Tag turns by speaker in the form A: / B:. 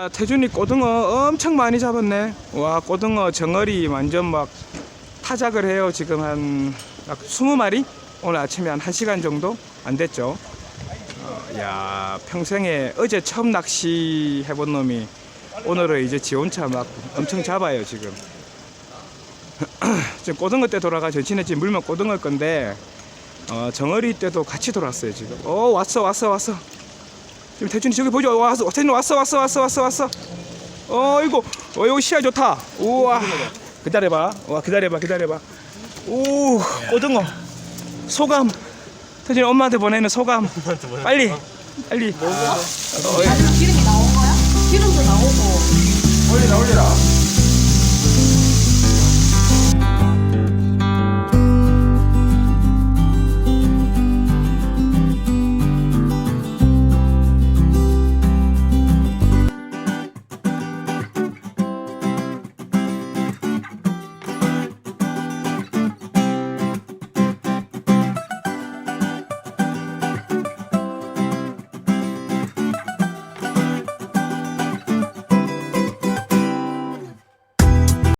A: 아, 태준이 고등어 엄청 많이 잡았네. 와, 고등어 정어리 완전 막 타작을 해요. 지금 한 20마리? 오늘 아침에 한 1시간 정도 안 됐죠. 어, 야, 평생에 어제 처음 낚시 해본 놈이 오늘은 이제 지 혼자 막 엄청 잡아요, 지금. 지금 고등어 때 돌아가 전신에 지금 물면 고등어 건데 어, 정어리 때도 같이 돌았어요, 지금. 오, 왔어, 왔어, 왔어. 지금 태준이 저기 보죠. 왔어. 태준이 왔어 왔어 왔어 왔어 왔어. 어 이거 어 여기 시야 좋다. 우와. 기다려봐. 와 기다려봐 기다려봐. 오 고등어. 소감. 태준이 엄마한테 보내는 소감. 빨리 빨리. 어,
B: 아니 기름이 나온 거야? 기름도 나오고.